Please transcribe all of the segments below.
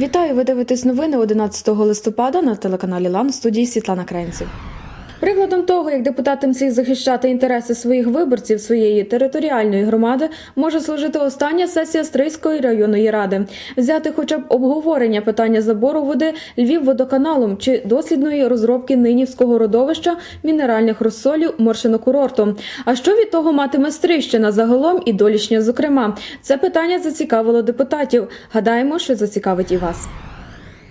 Вітаю! Ви дивитесь новини 11 листопада на телеканалі Лан студії Світлана Кренців. Прикладом того, як депутати мсі захищати інтереси своїх виборців своєї територіальної громади, може служити остання сесія Стрийської районної ради. Взяти хоча б обговорення питання забору води Львівводоканалом чи дослідної розробки Нинівського родовища мінеральних розсолів моршинокурорту. А що від того матиме Стрийщина загалом і долішня зокрема? Це питання зацікавило депутатів. Гадаємо, що зацікавить і вас.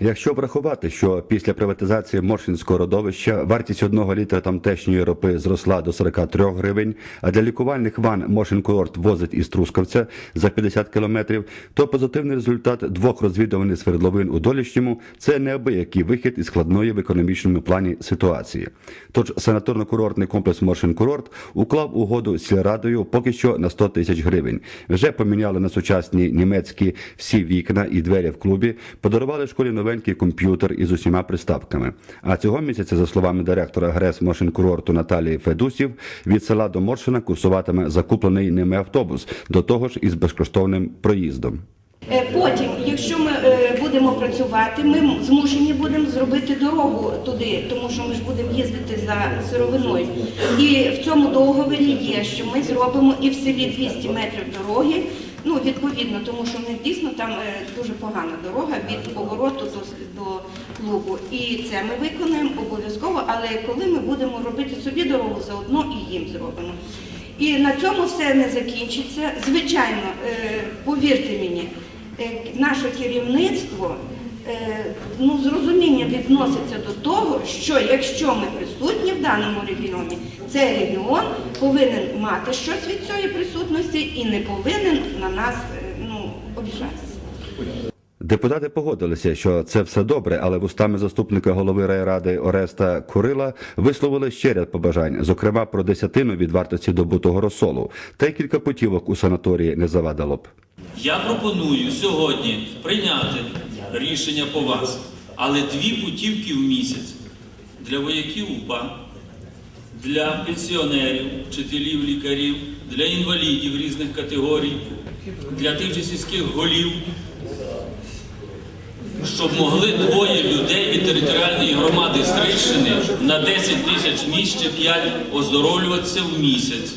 Якщо врахувати, що після приватизації Моршинського родовища вартість одного літра тамтешньої ропи зросла до 43 гривень, а для лікувальних ван Моршинкурорт возить із Трускавця за 50 кілометрів, то позитивний результат двох розвідуваних свердловин у Долішньому – це неабиякий вихід із складної в економічному плані ситуації. Тож санаторно-курортний комплекс Моршинкурорт уклав угоду з сільрадою поки що на 100 тисяч гривень. Вже поміняли на сучасні німецькі всі вікна і двері в клубі, подарували школі новенький комп'ютер із усіма приставками. А цього місяця, за словами директора ГРЕС Моршинкурорту Наталії Федусів, від села до Моршина курсуватиме закуплений ними автобус, до того ж із безкоштовним проїздом. Е, Потім, якщо ми е, будемо працювати, ми змушені будемо зробити дорогу туди, тому що ми ж будемо їздити за сировиною. І в цьому договорі є, що ми зробимо і в селі 200 метрів дороги. Ну, відповідно, тому що в них дійсно там е, дуже погана дорога від повороту до, до клубу. І це ми виконаємо обов'язково, але коли ми будемо робити собі дорогу, заодно і їм зробимо. І на цьому все не закінчиться. Звичайно, е, повірте мені, е, наше керівництво ну, з розумінням відноситься до того, що якщо ми присутні в даному регіоні, цей регіон повинен мати щось від цієї присутності і не повинен на нас е, ну, обіжатися. Депутати погодилися, що це все добре, але вустами заступника голови райради Ореста Курила висловили ще ряд побажань, зокрема про десятину від вартості добутого розсолу, та й кілька путівок у санаторії не завадило б. Я пропоную сьогодні прийняти рішення по вас, але дві путівки в місяць для вояків УПА, для пенсіонерів, вчителів, лікарів, для інвалідів різних категорій, для тих же сільських голів, щоб могли двоє людей від територіальної громади Стрийщини на 10 тисяч місць ще 5 оздоровлюватися в місяць.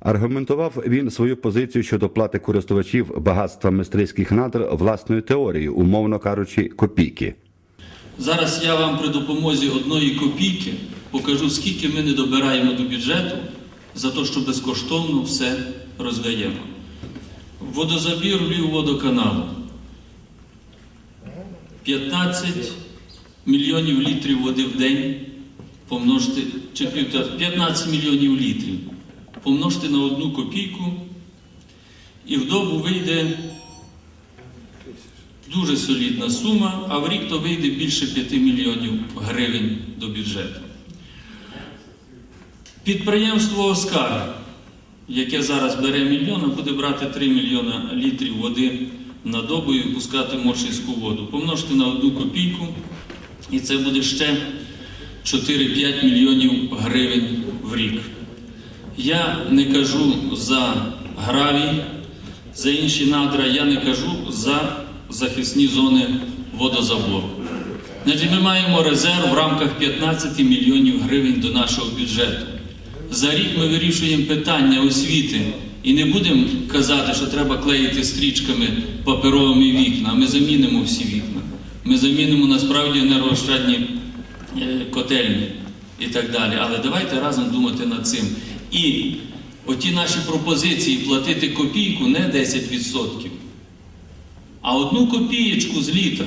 Аргументував він свою позицію щодо плати користувачів багатства мистрицьких надр власною теорією, умовно кажучи, копійки. Зараз я вам при допомозі одної копійки покажу, скільки ми не добираємо до бюджету за те, що безкоштовно все роздаємо. Водозабір Львівводоканалу. 15 мільйонів літрів води в день помножити, чи 15 мільйонів літрів помножити на одну копійку, і в добу вийде дуже солідна сума, а в рік то вийде більше 5 мільйонів гривень до бюджету. Підприємство Оскар, яке зараз бере мільйон, буде брати 3 мільйона літрів води на добу і пускати моршинську воду. Помножте на одну копійку, і це буде ще 4-5 мільйонів гривень в рік. Я не кажу за гравій, за інші надра, я не кажу за захисні зони водозабору. Значить, ми маємо резерв в рамках 15 мільйонів гривень до нашого бюджету. За рік ми вирішуємо питання освіти і не будемо казати, що треба клеїти стрічками паперовими вікна. Ми замінимо всі вікна. Ми замінимо насправді енергоощадні е, котельні і так далі. Але давайте разом думати над цим. І оті наші пропозиції платити копійку не 10%, а одну копієчку з літра.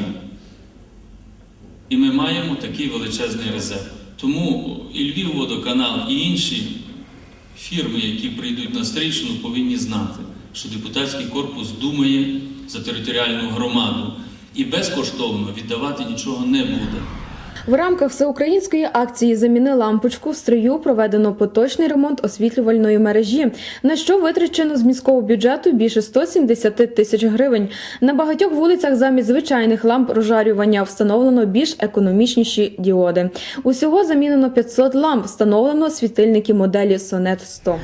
І ми маємо такий величезний резерв. Тому і Львівводоканал, і інші фірми, які прийдуть на стрічну, повинні знати, що депутатський корпус думає за територіальну громаду і безкоштовно віддавати нічого не буде. В рамках всеукраїнської акції Заміни лампочку в стрию проведено поточний ремонт освітлювальної мережі, на що витрачено з міського бюджету більше 170 тисяч гривень. На багатьох вулицях замість звичайних ламп розжарювання встановлено більш економічніші діоди. Усього замінено 500 ламп, встановлено світильники моделі Сонет 100.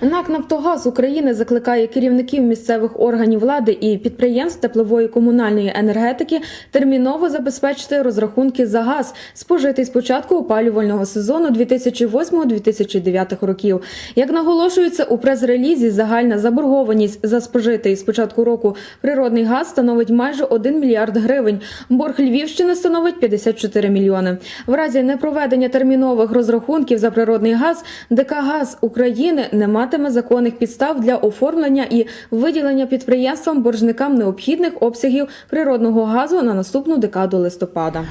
НАК Нафтогаз України закликає керівників місцевих органів влади і підприємств теплової комунальної енергетики терміново забезпечити розрахунки за газ, спожитий з початку опалювального сезону 2008-2009 років. Як наголошується у прес-релізі, загальна заборгованість за спожитий з початку року природний газ становить майже 1 мільярд гривень. Борг Львівщини становить 54 мільйони. В разі непроведення термінових розрахунків за природний газ ДК «Газ України не матиме законних підстав для оформлення і виділення підприємствам боржникам необхідних обсягів природного газу на наступну декаду листопада.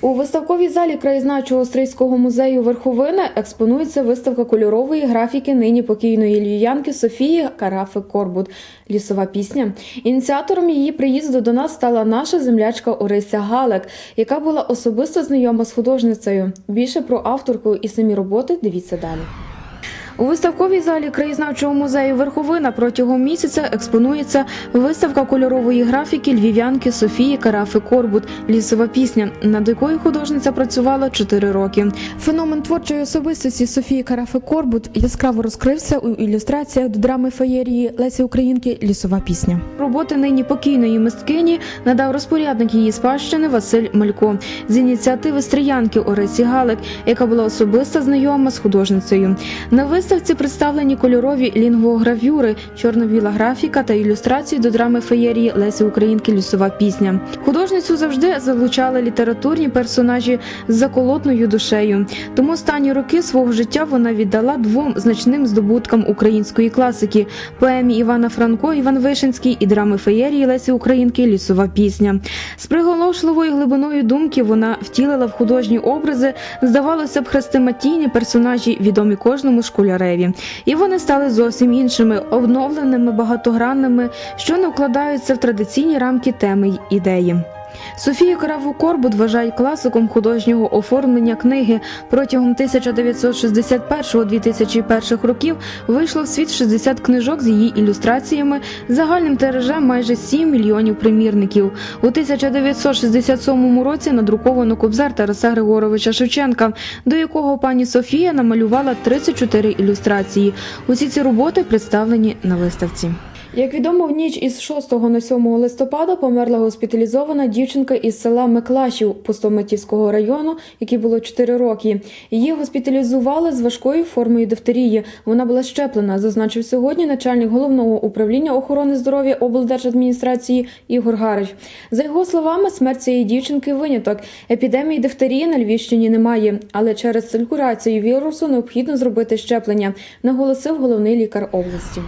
У виставковій залі краєзнавчого австрійського музею Верховина експонується виставка кольорової графіки нині покійної львів'янки Софії Карафи Корбут. Лісова пісня. Ініціатором її приїзду до нас стала наша землячка Орися Галек, яка була особисто знайома з художницею. Більше про авторку і самі роботи дивіться далі. У виставковій залі краєзнавчого музею Верховина протягом місяця експонується виставка кольорової графіки львів'янки Софії Карафи Корбут Лісова пісня, над якою художниця працювала 4 роки. Феномен творчої особистості Софії Карафи Корбут яскраво розкрився у ілюстраціях до драми феєрії Лесі Українки Лісова пісня. Роботи нині покійної мисткині надав розпорядник її спадщини Василь Малько з ініціативи стріянки Оресі Галик, яка була особисто знайома з художницею. На виставці представлені кольорові лінгвогравюри, чорно-біла графіка та ілюстрації до драми феєрії Лесі Українки Лісова пісня. Художницю завжди залучали літературні персонажі з заколотною душею. Тому останні роки свого життя вона віддала двом значним здобуткам української класики поемі Івана Франко, Іван Вишинський і драми феєрії Лесі Українки Лісова пісня. З приголомшливою глибиною думки вона втілила в художні образи, здавалося б, хрестиматійні персонажі, відомі кожному школяреві. І вони стали зовсім іншими, обновленими, багатогранними, що не вкладаються в традиційні рамки теми й ідеї. Софію Караву Корбут вважають класиком художнього оформлення книги. Протягом 1961-2001 років вийшло в світ 60 книжок з її ілюстраціями, загальним тиражем майже 7 мільйонів примірників. У 1967 році надруковано кобзар Тараса Григоровича Шевченка, до якого пані Софія намалювала 34 ілюстрації. Усі ці роботи представлені на виставці. Як відомо, в ніч із 6 на 7 листопада померла госпіталізована дівчинка із села Миклашів Пустомитівського району, якій було 4 роки. Її госпіталізували з важкою формою дифтерії. Вона була щеплена, зазначив сьогодні начальник головного управління охорони здоров'я облдержадміністрації Ігор Гарич. За його словами, смерть цієї дівчинки виняток. Епідемії дифтерії на Львівщині немає, але через циркуляцію вірусу необхідно зробити щеплення, наголосив головний лікар області.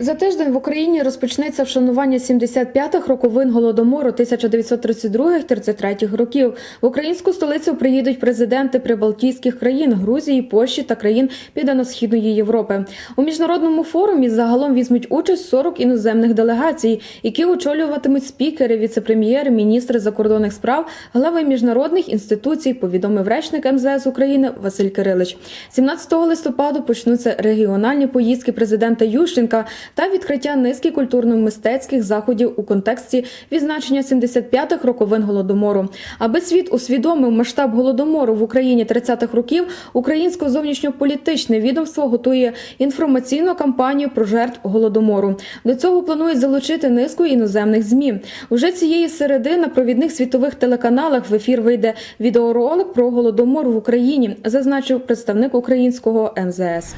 За тиждень в Україні розпочнеться вшанування 75-х роковин голодомору 1932-33 років. В українську столицю приїдуть президенти прибалтійських країн Грузії, Польщі та країн Південно-Східної Європи. У міжнародному форумі загалом візьмуть участь 40 іноземних делегацій, які очолюватимуть спікери, віце-прем'єри, міністри закордонних справ, глави міжнародних інституцій. Повідомив речник МЗС України Василь Кирилич. 17 листопада почнуться регіональні поїздки президента Ющенка та відкриття низки культурно-мистецьких заходів у контексті відзначення 75-х роковин голодомору. Аби світ усвідомив масштаб голодомору в Україні 30-х років, українське зовнішньополітичне відомство готує інформаційну кампанію про жертв голодомору. До цього планують залучити низку іноземних змі. Уже цієї середи на провідних світових телеканалах в ефір вийде відеоролик про голодомор в Україні, зазначив представник українського МЗС.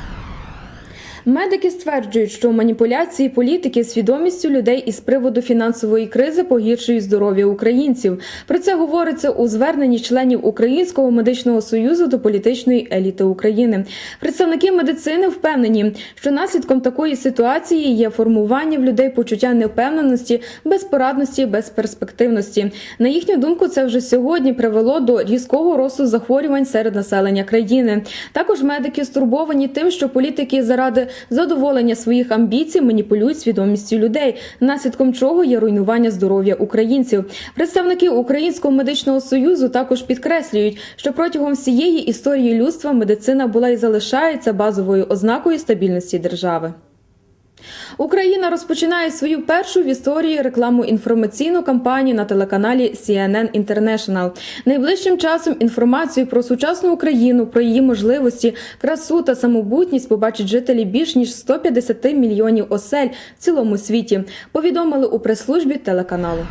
Медики стверджують, що маніпуляції політики свідомістю людей із приводу фінансової кризи погіршують здоров'я українців. Про це говориться у зверненні членів Українського медичного союзу до політичної еліти України. Представники медицини впевнені, що наслідком такої ситуації є формування в людей почуття невпевненості, безпорадності, безперспективності. На їхню думку, це вже сьогодні привело до різкого росту захворювань серед населення країни. Також медики стурбовані тим, що політики заради задоволення своїх амбіцій маніпулюють свідомістю людей, наслідком чого є руйнування здоров'я українців. Представники Українського медичного союзу також підкреслюють, що протягом всієї історії людства медицина була і залишається базовою ознакою стабільності держави. Україна розпочинає свою першу в історії рекламу інформаційну кампанію на телеканалі CNN International. Найближчим часом інформацію про сучасну Україну, про її можливості, красу та самобутність побачать жителі більш ніж 150 мільйонів осель в цілому світі. Повідомили у прес-службі телеканалу.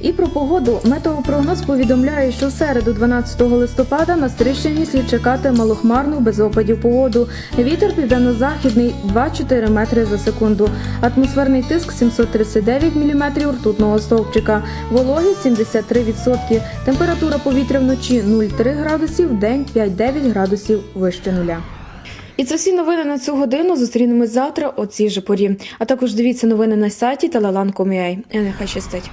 І про погоду метеопрогноз повідомляє, що в середу, 12 листопада, на Стрищині слід чекати малохмарну без опадів погоду. Вітер південно-західний 2-4 метри за секунду. Атмосферний тиск 739 міліметрів ртутного стовпчика. Вологість 73%. Температура повітря вночі 0,3 градусів, день 5-9 градусів вище нуля. І це всі новини на цю годину. Зустрінемось завтра о цій же порі. А також дивіться новини на сайті telelan.com.ua. Нехай щастить.